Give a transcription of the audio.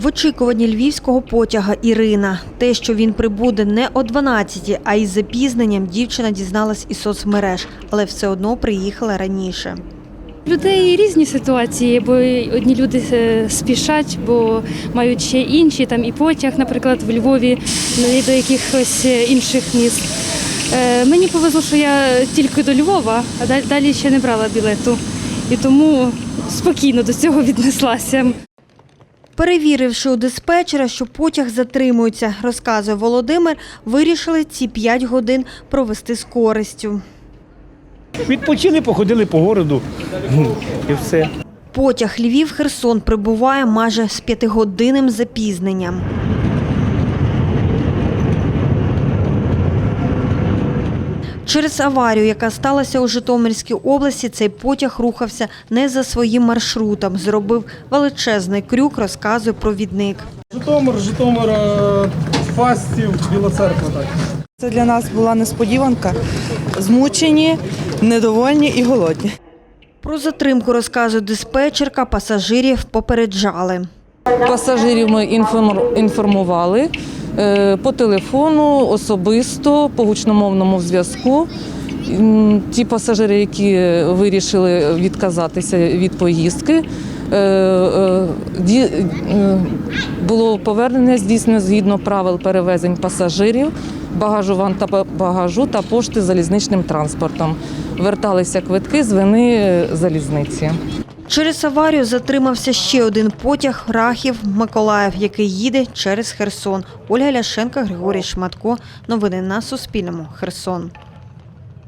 В очікуванні львівського потяга Ірина. Те, що він прибуде не о 12-ті, а із запізненням, дівчина дізналась із соцмереж, але все одно приїхала раніше. Людей різні ситуації, бо одні люди е, спішать, бо мають ще інші, там і потяг, наприклад, в Львові ну, і до якихось е, інших міст. Е, Мені повезло, що я тільки до Львова, а далі- далі ще не брала білету. І тому спокійно до цього віднеслася. Перевіривши у диспетчера, що потяг затримується, розказує Володимир, вирішили ці 5 годин провести з користю. Відпочили, походили по городу і все. Потяг Львів-Херсон прибуває майже з п'ятигодинним запізненням. Через аварію, яка сталася у Житомирській області, цей потяг рухався не за своїм маршрутом. Зробив величезний крюк, розказує провідник. Житомир, Житомир, е, Фастів, Біла Церква. Так. Це для нас була несподіванка. Змучені, недовольні і голодні. Про затримку розказує диспетчерка, пасажирів попереджали. Пасажирів ми інформували по телефону, особисто, по гучномовному зв'язку. Ті пасажири, які вирішили відказатися від поїздки, е, е, е, було повернення здійснено згідно правил перевезень пасажирів, багажу ван та багажу та пошти залізничним транспортом. Верталися квитки з вини е, залізниці. Через аварію затримався ще один потяг Рахів Миколаїв, який їде через Херсон. Ольга Ляшенка, Григорій Шматко. Новини на Суспільному. Херсон.